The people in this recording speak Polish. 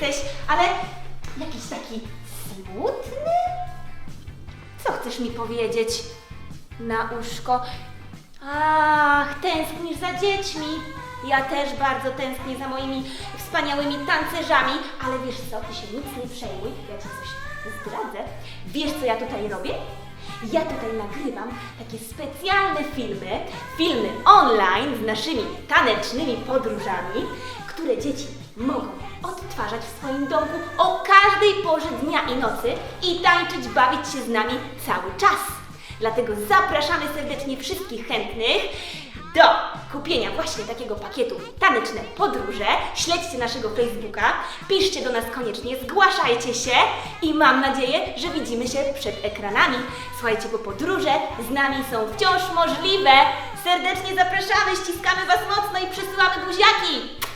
jesteś, ale jakiś taki smutny? Co chcesz mi powiedzieć na uszko? Ach, tęsknisz za dziećmi. Ja też bardzo tęsknię za moimi wspaniałymi tancerzami, ale wiesz co, ty się nic nie przejmuj, ja ci coś zdradzę. Wiesz co ja tutaj robię? Ja tutaj nagrywam takie specjalne filmy, filmy online z naszymi tanecznymi podróżami, które dzieci mogą w swoim domku o każdej porze dnia i nocy i tańczyć, bawić się z nami cały czas. Dlatego zapraszamy serdecznie wszystkich chętnych do kupienia właśnie takiego pakietu Taneczne Podróże. Śledźcie naszego Facebooka, piszcie do nas koniecznie, zgłaszajcie się i mam nadzieję, że widzimy się przed ekranami. Słuchajcie, bo podróże z nami są wciąż możliwe. Serdecznie zapraszamy, ściskamy Was mocno i przysyłamy buziaki.